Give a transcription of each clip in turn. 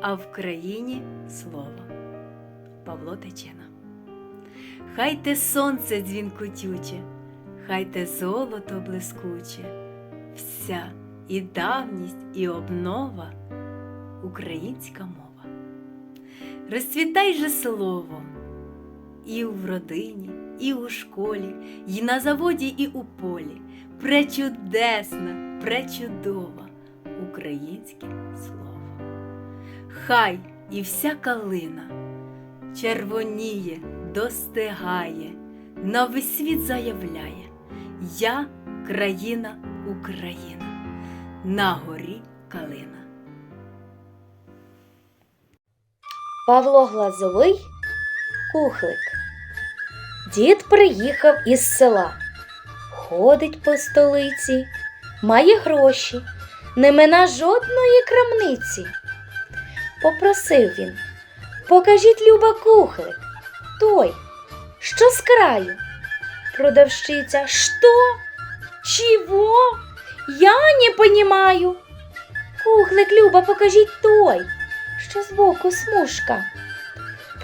а в країні слово. Павло Тичина. Хай те сонце дзвінкотюче, хай те золото блискуче, вся і давність, і обнова українська мова. Розцвітай же словом і в родині, і у школі, і на заводі, і у полі. Пречудесна, пречудова українське слово. Хай і вся калина червоніє, достигає, на весь світ заявляє Я країна Україна, на горі калина. Павло Глазовий Кухлик. Дід приїхав із села, ходить по столиці, має гроші, не мина жодної крамниці. Попросив він, покажіть Люба кухлик, той, що з краю. Продавщиця, що? Чого? Я не понімаю. Кухлик, Люба, покажіть той, що збоку смужка.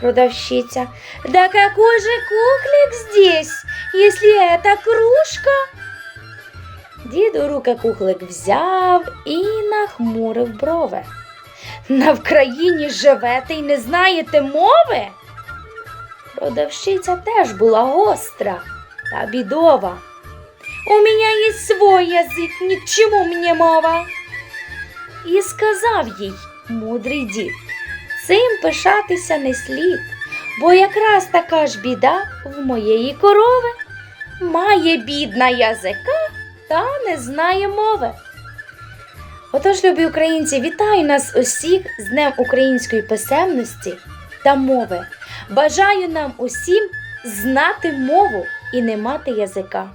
Продавщица. Да какой же кухлик здесь, если это кружка? Дід у руки кухлик взяв і нахмурив брови. На Вкраїні живете й не знаєте мови? Продавщиця теж була гостра та бідова. У мене є свой язик, ні к чому мені мова. І сказав їй мудрий дід. Цим пишатися не слід, бо якраз така ж біда в моєї корови має бідна язика та не знає мови. Отож, любі українці, вітаю нас усіх з Днем української писемності та мови. Бажаю нам усім знати мову і не мати язика.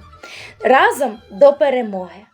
Разом до перемоги!